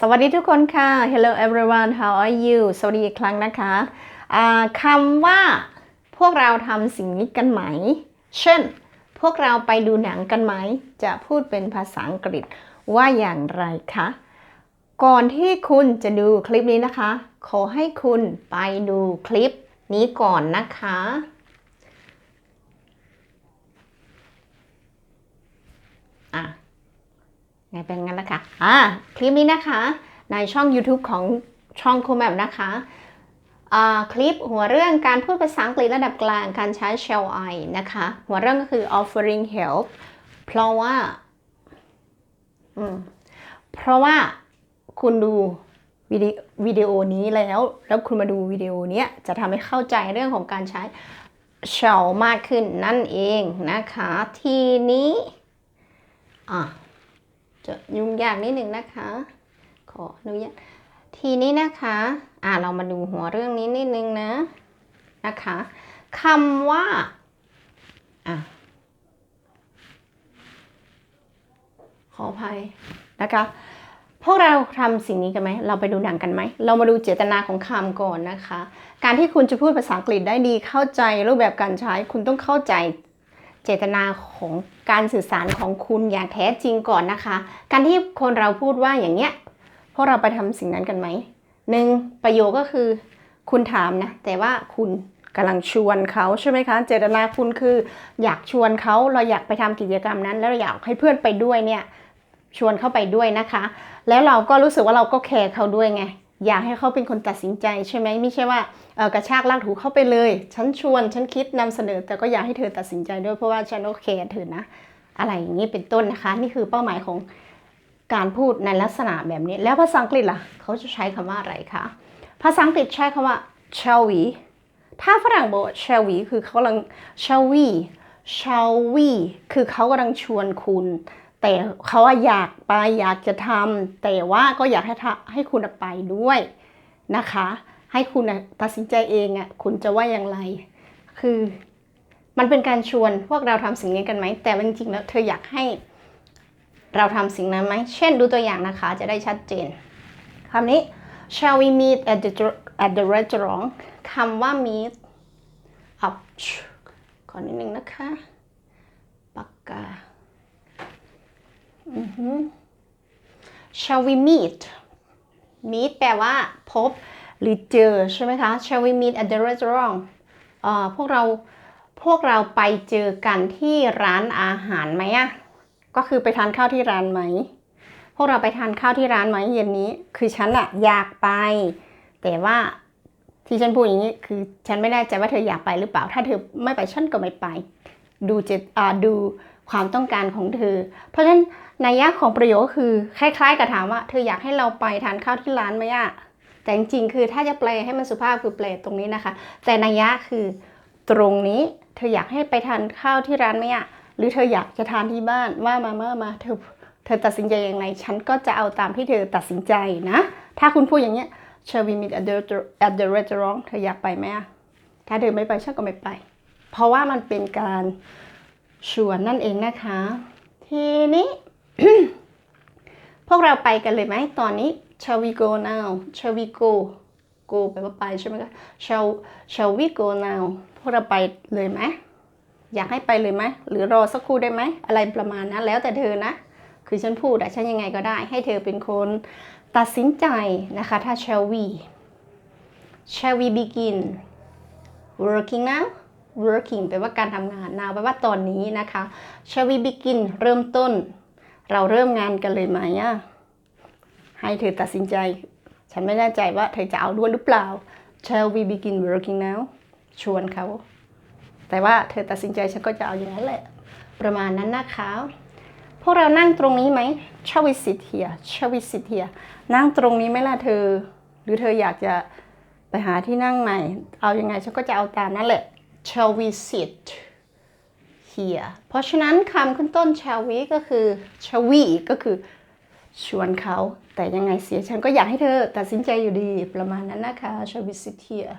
สวัสดีทุกคนค่ะ Hello everyone how are you สวัสดีอีกครั้งนะคะคำว่าพวกเราทำสิ่งนี้กันไหม เช่น พวกเราไปดูหนังกันไหม จะพูดเป็นภาษาอังกฤษว่าอย่างไรคะ ก่อนที่คุณจะดูคลิปนี้นะคะ ขอให้คุณไปดูคลิปนี้ก่อนนะคะ เป็นงั้นละค่ะอ่าคลิปนี้นะคะ ในช่อง YouTube ของช่องคูแมปนะคะอ่าคลิปหัวเรื่องการพูดภาษาอังกฤษระดับกลางการใช้ shall I นะคะ หัวเรื่องก็คือ offering help เพราะว่าอืมเพราะว่าคุณดูวิดีวิดีโอนี้แล้ว แล้วคุณมาดูวิดีโอนี้จะทำให้เข้าใจเรื่องของการใช้ shall มากขึ้นนั่นเองนะคะ ทีนี้อะ จะยุ่งยากนิดหนึ่งนะคะ ขออนุญาตทีนี้นะคะอ่าเรามาดูหัวเรื่องนี้นิดนึงนะนะคะคำว่าอะขออภัยนะคะพวกเราทำสิ่งนี้กันไหม เราไปดูหนังกันไหม เรามาดูเจตนาของคำก่อนนะคะ การที่คุณจะพูดภาษาอังกฤษได้ดีเข้าใจรูปแบบการใช้ คุณต้องเข้าใจเจตนาของ การสื่อสารของคุณอย่างแท้จริงก่อนนะคะ การที่คนเราพูดว่าอย่างเนี้ยพวกเราไปทำสิ่งนั้นกันไหมหนึ่งประโยคก็คือ คุณถามนะแต่ว่าคุณกำลังชวนเขาใช่ไหมคะ เจตนาคุณคืออยากชวนเขาเราอยากไปทำกิจกรรมนั้น แล้วเราอยากให้เพื่อนไปด้วยเนี่ยชวนเข้าไปด้วยนะคะ แล้วเราก็รู้สึกว่าเราก็แคร์เขาด้วยไง อยากให้เขาเป็นคนตัดสินใจใช่ไหมไม่ใช่ว่ากระชากลากถูเข้าไปเลย ฉันชวน ฉันคิดนำเสนอ แต่ก็อยากให้เธอตัดสินใจด้วยเพราะว่าฉันโอเคเธอนะ อะไรอย่างนี้เป็นต้นนะคะ นี่คือเป้าหมายของการพูดในลักษณะแบบนี้ แล้วภาษาอังกฤษล่ะ เขาจะใช้คำว่าอะไรคะภาษาอังกฤษใช้คำว่า shall we ถ้าฝรั่งบอก shall we คือเขากำลัง shall we shall we คือเขากำลังชวนคุณ แต่เขาอยากไปอยากจะทำแต่ว่าก็อยากให้ทำให้คุณไปด้วยนะคะ ให้คุณตัดสินใจเองอะคุณจะว่าอย่างไร คือมันเป็นการชวนพวกเราทำสิ่งนี้กันไหม แต่จริงๆแล้วเธออยากให้เราทำสิ่งนั้นไหม เช่นดูตัวอย่างนะคะจะได้ชัดเจนคำนี้ shall we meet at the at the restaurant คำว่า meet อับขอนิดนึงนะคะปากกา shall we meet meet แปลว่าพบหรือเจอใช่ไหมคะ shall we meet at the restaurant อ่อพวกเราพวกเราไปเจอกันที่ร้านอาหารไหมอะก็คือไปทานข้าวที่ร้านไหม พวกเราไปทานข้าวที่ร้านไหมเย็นนี้ คือฉันอะอยากไป แต่ว่าที่ฉันพูดอย่างนี้คือฉันไม่แน่ใจว่าเธออยากไปหรือเปล่า ถ้าเธอไม่ไปฉันก็ไม่ไป ดูเจตอ่าดู ความต้องการของเธอ เพราะฉะนั้นนัยยะของประโยคคือคล้าย ๆ กับถามว่า เธออยากให้เราไปทานข้าวที่ร้านไหมอะแต่จริงๆคือถ้าจะแปลให้มันสุภาพคือแปลตรงนี้นะคะ แต่นัยยะคือตรงนี้เธออยากให้ไปทานข้าวที่ร้านไหมอะหรือเธออยากจะทานที่บ้านว่ามามามาเธอเธอตัดสินใจอย่างไรฉันก็จะเอาตามที่เธอตัดสินใจนะ ถ้าคุณพูดอย่างเงี้ย shall we meet at the at the restaurant เธออยากไปไหมอะถ้าเธอไม่ไปฉันก็ไม่ไป เพราะว่ามันเป็นการ ชวนนั่นเองนะคะ ทีนี้ พวกเราไปกันเลยไหมตอนนี้ shall we go now shall we go go แปลว่าไปใช่ไหมคะ shall shall we go now พวกเราไปเลยไหมอยากให้ไปเลยไหมหรือรอสักครู่ได้ไหมอะไรประมาณนั้นแล้วแต่เธอนะ คือฉันพูดอะฉันยังไงก็ได้ ให้เธอเป็นคนตัดสินใจนะคะถ้า shall we shall we begin working now working แปลว่าการทำงาน now แปลว่าตอนนี้นะคะ shall we begin เริ่มต้น เราเริ่มงานกันเลยไหมอะให้เธอตัดสินใจ ฉันไม่แน่ใจว่าเธอจะเอาด้วยหรือเปล่า shall we begin working now ชวนเขา แต่ว่าเธอตัดสินใจฉันก็จะเอาอย่างนั้นแหละ ประมาณนั้นนะคะพวกเรานั่งตรงนี้ไหม shall we sit here shall we sit here นั่งตรงนี้ไหมล่ะเธอ หรือเธออยากจะไปหาที่นั่งใหม่ เอายังไงฉันก็จะเอาตามนั้นแหละ shall we sit here เพราะฉะนั้นคำขึ้นต้น shall we ก็คือ shall we ก็คือชวนเขา แต่ยังไงเสียฉันก็อยากให้เธอตัดสินใจอยู่ดีประมาณนั้นนะคะ shall we sit here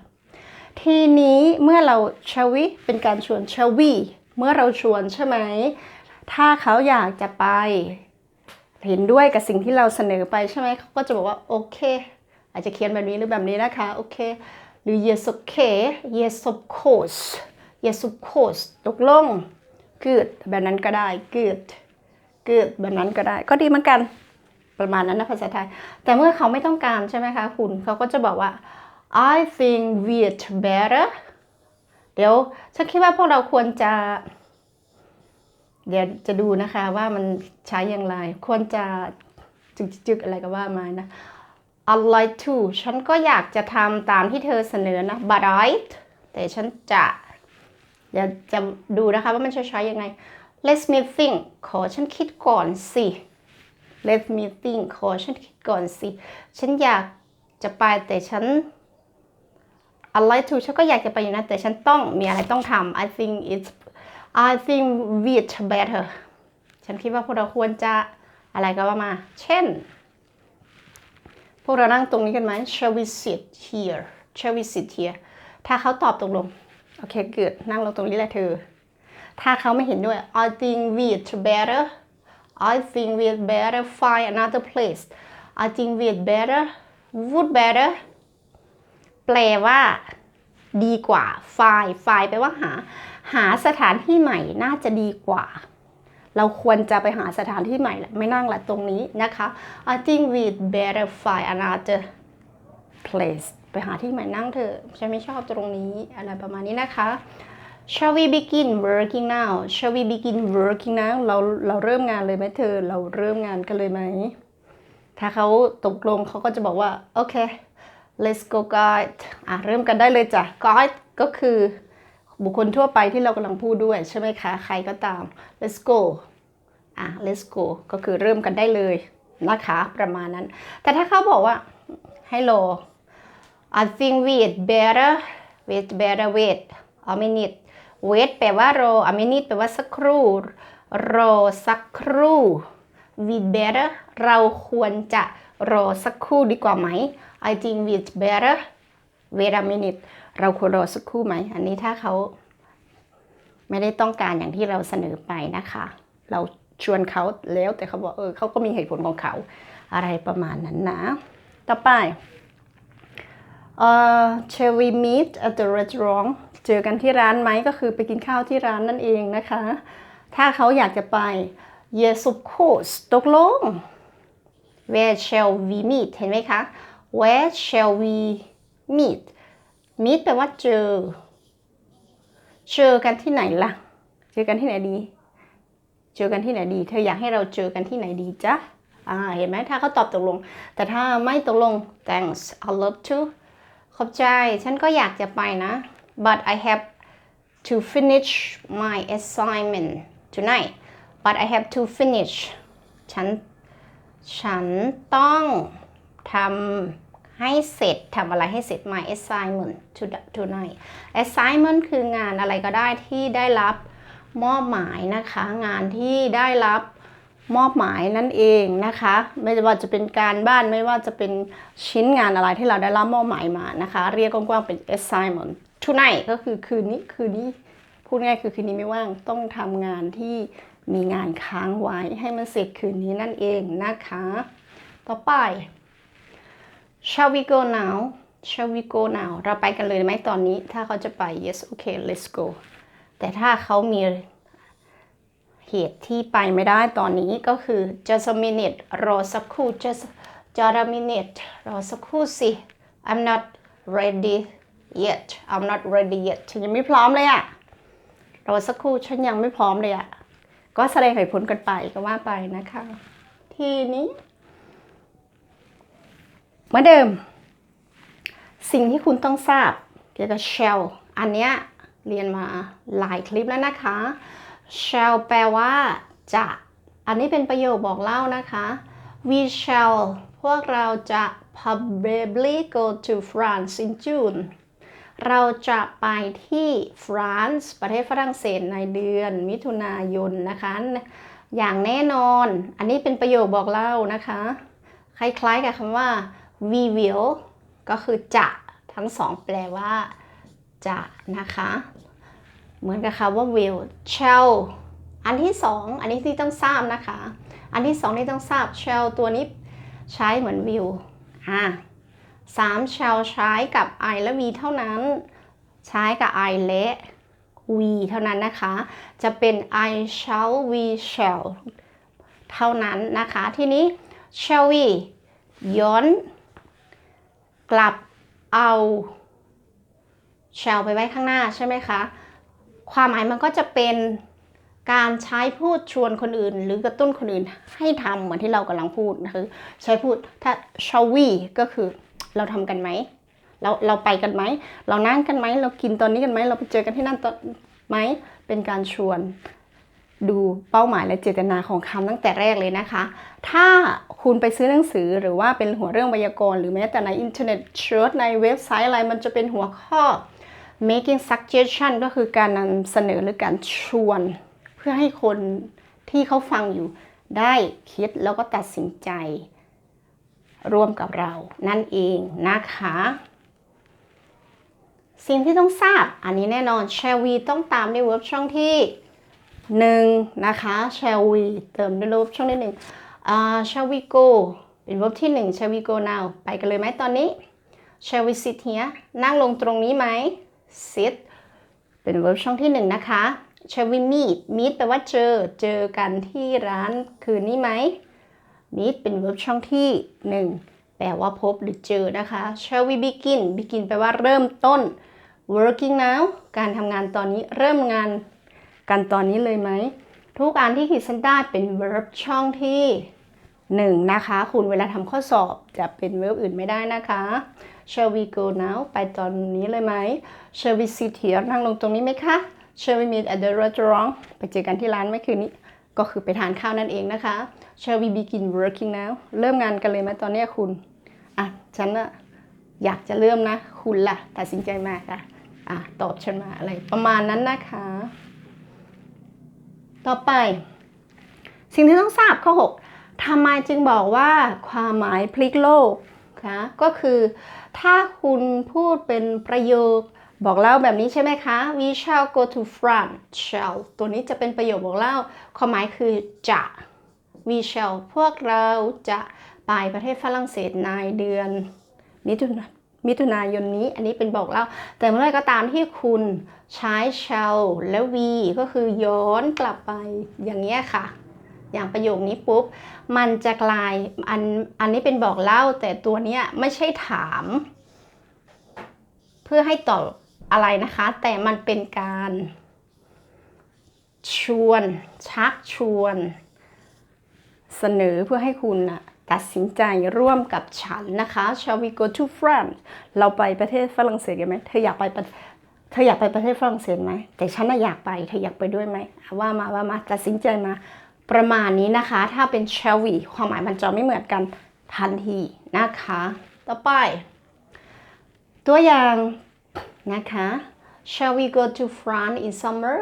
ทีนี้เมื่อเรา shall we เป็นการชวน shall we เมื่อเราชวนใช่ไหม ถ้าเขาอยากจะไป เห็นด้วยกับสิ่งที่เราเสนอไปใช่ไหมเขาก็จะบอกว่าโอเค อาจจะเขียนแบบนี้หรือแบบนี้นะคะโอเค หรือ yes okay yes of course yes of course ตกลง good แบบนั้นก็ได้ good good แบบนั้นก็ได้ ก็ดีเหมือนกัน ประมาณนั้นนะภาษาไทย แต่เมื่อเขาไม่ต้องการใช่ไหมคะคุณ เขาก็จะบอกว่า I think we'd better เดี๋ยวฉันคิดว่าพวกเราควรจะ เดี๋ยวจะดูนะคะว่ามันใช้อย่างไร ควรจะจึกๆอะไรก็ว่ามานะ like to ฉันก็อยากจะทำตามที่เธอเสนอนะ but I แต่ฉันจะเดี๋ยวจะดูนะคะว่ามันจะใช้ยังไง Let me think ขอฉันคิดก่อนสิ Let me think ขอฉันคิดก่อนสิ ฉันอยากจะไปแต่ฉัน I like to ฉันก็อยากจะไปอยู่นะ แต่ฉันต้องมีอะไรต้องทำ I think it's I think we'd better ฉันคิดว่าพวกเราควรจะอะไรก็ว่ามา เช่น พวกเรานั่งตรงนี้กันไหม Shall we sit here Shall we sit here ถ้าเขาตอบตกลง โอเค เกิดนั่งลงตรงนี้แหละเธอ ถ้าเขาไม่เห็นด้วย I think we'd better I think we'd better find another place I think we'd better would better แปลว่าดีกว่า find find แปลว่าหา หาสถานที่ใหม่น่าจะดีกว่า เราควรจะไปหาสถานที่ใหม่แหละไม่นั่งละตรงนี้นะคะ I think we'd better find another place ไปหาที่ใหม่นั่งเถอะฉันไม่ชอบตรงนี้อะไรประมาณนี้นะคะ Shall we begin working now Shall we begin working now เราเราเริ่มงานเลยไหมเธอ เราเริ่มงานกันเลยไหม ถ้าเขาตกลงเขาก็จะบอกว่า โอเค let's go guide อะเริ่มกันได้เลยจ้ะ guide ก็คือ บุคคลทั่วไปที่เรากำลังพูดด้วยใช่ไหมคะ ใครก็ตาม let's go อะ let's go ก็คือเริ่มกันได้เลยนะคะ ประมาณนั้น แต่ถ้าเขาบอกว่า hello I think we'd better we'd better wait a minute wait แปลว่ารอ a minute แปลว่าสักครู่ รอสักครู่ we'd better เราควรจะรอสักครู่ดีกว่าไหม I think we'd better wait a minute เราควรรอสักครู่ไหม อันนี้ถ้าเขาไม่ได้ต้องการอย่างที่เราเสนอไปนะคะ เราชวนเขาแล้วแต่เขาบอกเออเขาก็มีเหตุผลของเขาอะไรประมาณนั้นนะ ต่อไปเอ่อ shall we meet at the restaurant เจอกันที่ร้านไหมก็คือไปกินข้าวที่ร้านนั่นเองนะคะ ถ้าเขาอยากจะไป yes of course ตกลง where shall we meet เห็นไหมคะ where shall we meet meet แปลว่าเจอ เจอกันที่ไหนล่ะ เจอกันที่ไหนดี เจอกันที่ไหนดี เธออยากให้เราเจอกันที่ไหนดีจ๊ะอ่าเห็นไหมถ้าเขาตอบตกลง แต่ถ้าไม่ตกลง thanks I love to ขอบใจ ฉันก็อยากจะไปนะ but I have to finish my assignment tonight but I have to finish ฉัน ฉันต้องทำ ให้เสร็จทำอะไรให้เสร็จ my assignment to- tonight assignment คืองานอะไรก็ได้ที่ได้รับมอบหมายนะคะ งานที่ได้รับมอบหมายนั่นเองนะคะ ไม่ว่าจะเป็นการบ้านไม่ว่าจะเป็นชิ้นงานอะไรที่เราได้รับมอบหมายมานะคะ เรียกกว้างๆเป็น assignment tonight ก็คือคืนนี้คืนนี้พูดง่ายคือคืนนี้ไม่ว่างต้องทำงานที่มีงานค้างไว้ให้มันเสร็จคืนนี้นั่นเองนะคะ ต่อไป shall we go now shall we go now เราไปกันเลยไหมตอนนี้ ถ้าเขาจะไป yes okay let's go แต่ถ้าเขามีเหตุที่ไปไม่ได้ตอนนี้ก็คือ just a minute รอสักครู่ just just a minute รอสักครู่สิ I'm not ready yet I'm not ready yet ฉันยังไม่พร้อมเลยอะรอสักครู่ฉันยังไม่พร้อมเลยอะก็แสดงเหตุผลกันไปก็ว่าไปนะคะ ทีนี้ เหมือนเดิม สิ่งที่คุณต้องทราบเกี่ยวกับ shall อันเนี้ยเรียนมาหลายคลิปแล้วนะคะ shall แปลว่าจะ อันนี้เป็นประโยคบอกเล่านะคะ we shall พวกเราจะ probably go to France in June เราจะไปที่ฟรานซ์ประเทศฝรั่งเศสในเดือนมิถุนายนนะคะ อย่างแน่นอน อันนี้เป็นประโยคบอกเล่านะคะ คล้ายๆกับคำว่า we will ก็คือจะทั้งสองแปลว่าจะนะคะ เหมือนกับคำว่า will shall อันที่สองอันนี้ที่ต้องทราบนะคะ อันที่สองนี่ต้องทราบ shall ตัวนี้ใช้เหมือน will อ่าสาม shall ใช้กับ I และ we เท่านั้น ใช้กับ I และ we เท่านั้นนะคะ จะเป็น I shall we shall เท่านั้นนะคะ ทีนี้ shall we ย้อน กลับเอา shall ไปไว้ข้างหน้าใช่ไหมคะ ความหมายมันก็จะเป็นการใช้พูดชวนคนอื่น หรือกระตุ้นคนอื่นให้ทำเหมือนที่เรากำลังพูดนะคะใช้พูดถ้า shall we ก็คือเราทำกันไหมเราเราไปกันไหม เรานั่งกันไหม เรากินตอนนี้กันไหม เราไปเจอกันที่นั่นตอนไหม เป็นการชวน ดูเป้าหมายและเจตนาของคำตั้งแต่แรกเลยนะคะ ถ้าคุณไปซื้อหนังสือหรือว่าเป็นหัวเรื่องไวยากรณ์หรือแม้แต่ในอินเทอร์เน็ตเชิร์ในเว็บไซต์อะไรมันจะเป็นหัวข้อ making suggestion ก็คือการนำเสนอหรือการชวน เพื่อให้คนที่เขาฟังอยู่ได้คิดแล้วก็ตัดสินใจ ร่วมกับเรานั่นเองนะคะ สิ่งที่ต้องทราบอันนี้แน่นอน shall we ต้องตามด้วย verb ช่องที่ หนึ่งนะคะ shall we เติมด้วย verb ช่องที่หนึ่งอ่า shall we go เป็น verb ที่หนึ่ง shall we go now ไปกันเลยไหมตอนนี้ shall we sit here นั่งลงตรงนี้ไหม sit เป็น verb ช่องที่หนึ่งนะคะ shall we meet meet แปลว่าเจอ เจอกันที่ร้านคืนนี้ไหม meet เป็น verb ช่องที่หนึ่งแปลว่าพบหรือเจอนะคะ shall we begin begin แปลว่าเริ่มต้น working now การทำงานตอนนี้เริ่มงาน กันตอนนี้เลยไหม ทุกอันที่ขีดเส้นใต้เป็น verb ช่องที่หนึ่งนะคะ คุณเวลาทำข้อสอบจะเป็น verb อื่นไม่ได้นะคะ shall we go now ไปตอนนี้เลยไหม shall we sit here นั่งลงตรงนี้ไหมคะ shall we meet at the restaurant ไปเจอกันที่ร้านเมื่อคืนนี้ ก็คือไปทานข้าวนั่นเองนะคะ shall we begin working now เริ่มงานกันเลยไหมตอนนี้คุณ อะ ฉันอะอยากจะเริ่มนะ คุณล่ะ ตัดสินใจมาค่ะ อะ ตอบฉันมาอะไรประมาณนั้นนะคะ ต่อไป สิ่งที่ต้องทราบข้อ 6ทำไมจึงบอกว่าความหมายพลิกโลกคะก็คือถ้าคุณพูดเป็นประโยคบอกเล่าแบบนี้ใช่ไหมคะ we shall go to France shall ตัวนี้จะเป็นประโยคบอกเล่า ความหมายคือจะ we shall พวกเราจะไปประเทศฝรั่งเศสในเดือนมิถุน มิถุนายนนี้ อันนี้เป็นบอกเล่า แต่เมื่อไรก็ตามที่คุณใช้ shall และ we ก็คือย้อนกลับไปอย่างนี้ยค่ะ อย่างประโยคนี้ปุ๊บ มันจะกลายอันอันนี้เป็นบอกเล่า แต่ตัวเนี้ยไม่ใช่ถาม เพื่อให้ตอบอะไรนะคะ แต่มันเป็นการ ชวน ชักชวน เสนอเพื่อให้คุณนะ ตัดสินใจร่วมกับฉันนะคะ Shall we go to France เราไปประเทศฝรั่งเศสกันไหมเธออยากไปเธออยากไปประเทศฝรั่งเศสไหมแต่ฉันน่ะอยากไปเธออยากไปด้วยไหมว่ามาว่ามาตัดสินใจมาประมาณนี้นะคะ ถ้าเป็น shall we ความหมายมันจะไม่เหมือนกันทันทีนะคะ ต่อไป ตัวอย่างนะคะ Shall we go to France in summer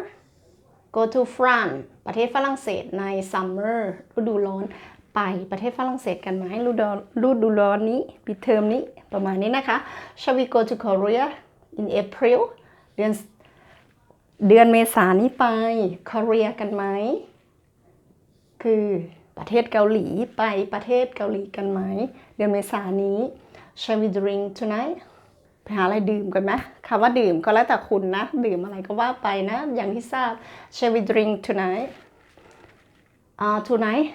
go to France ประเทศฝรั่งเศสใน summer ฤดูร้อน ไปประเทศฝรั่งเศสกันไหมฤดูดูร้อนนี้ปิดเทอมนี้ประมาณนี้นะคะ Shall we go to Korea in April เดือนเดือนเมษายนนี้ไป Korea กันไหม คือประเทศเกาหลีไปประเทศเกาหลีกันไหม เดือนเมษายนนี้ Shall we drink tonight ไปหาอะไรดื่มกันไหมคำว่าดื่มก็แล้วแต่คุณนะ ดื่มอะไรก็ว่าไปนะ อย่างที่ทราบ Shall we drink tonight อ่า tonight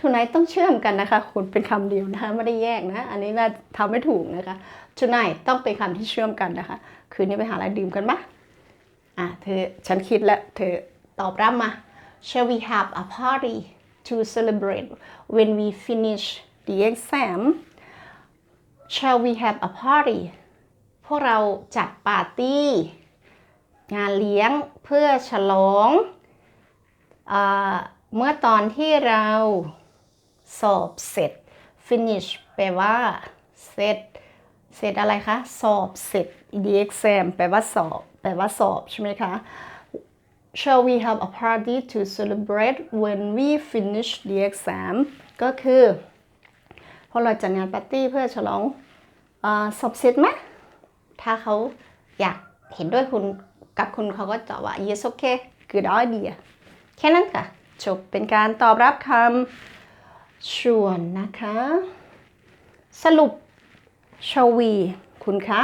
tonight ต้องเชื่อมกันนะคะ คุณเป็นคำเดียวนะคะไม่ได้แยกนะ อันนี้น่าทำไม่ถูกนะคะ tonight ต้องเป็นคำที่เชื่อมกันนะคะ คืนนี้ไปหาอะไรดื่มกันไหมอะเธอฉันคิดแล้ว เธอตอบรับมา Shall we have a party to celebrate when we finish the exam Shall we have a party พวกเราจัดปาร์ตี้ งานเลี้ยงเพื่อฉลอง เมื่อตอนที่เราสอบเสร็จ finish แปลว่า เสร็จ เสร็จอะไรคะ สอบเสร็จ the exam แปลว่าสอบ แปลว่าสอบใช่ไหมคะ Shall we have a party to celebrate when we finish the exam ก็คือพวกเราจัดงานปาร์ตี้เพื่อฉลองออสอบเสร็จไหมถ้าเขาอยากเห็นด้วยคุณกับคุณเขาก็ตอบว่า yes okay good idea แค่นั้นค่ะ จบเป็นการตอบรับคำชวนนะคะ สรุป shall we คุณคะ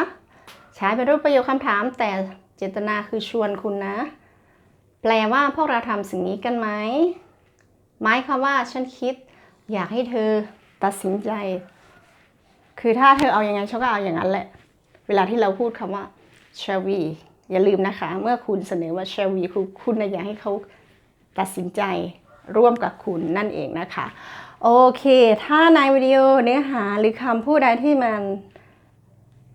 ใช้เป็นรูปประโยคคำถาม แต่เจตนาคือชวนคุณนะ แปลว่าพวกเราทำสิ่งนี้กันไหมหมายความว่าฉันคิดอยากให้เธอตัดสินใจ คือถ้าเธอเอาอยัางไงฉันก็เอาอย่างนั้นแหละ เวลาที่เราพูดคำว่า shall we อย่าลืมนะคะ เมื่อคุณเสนอว่า shall we คือคุณน่ะอยากให้เขา ตัดสินใจร่วมกับคุณนั่นเองนะคะ โอเค ถ้าในวิดีโอเนื้อหาหรือคำพูดใดที่มัน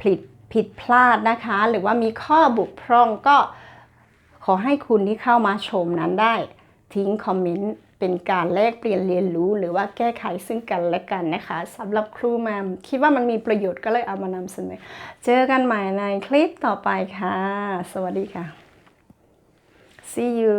ผิดผิดพลาดนะคะ หรือว่ามีข้อบกพร่องก็ขอให้คุณที่เข้ามาชมนั้นได้ ทิ้งคอมเมนต์เป็นการแลกเปลี่ยนเรียนรู้ หรือว่าแก้ไขซึ่งกันและกันนะคะสำหรับครูแมมคิดว่ามันมีประโยชน์ก็เลยเอามานำเสนอ เจอกันใหม่ในคลิปต่อไปค่ะ สวัสดีค่ะ see you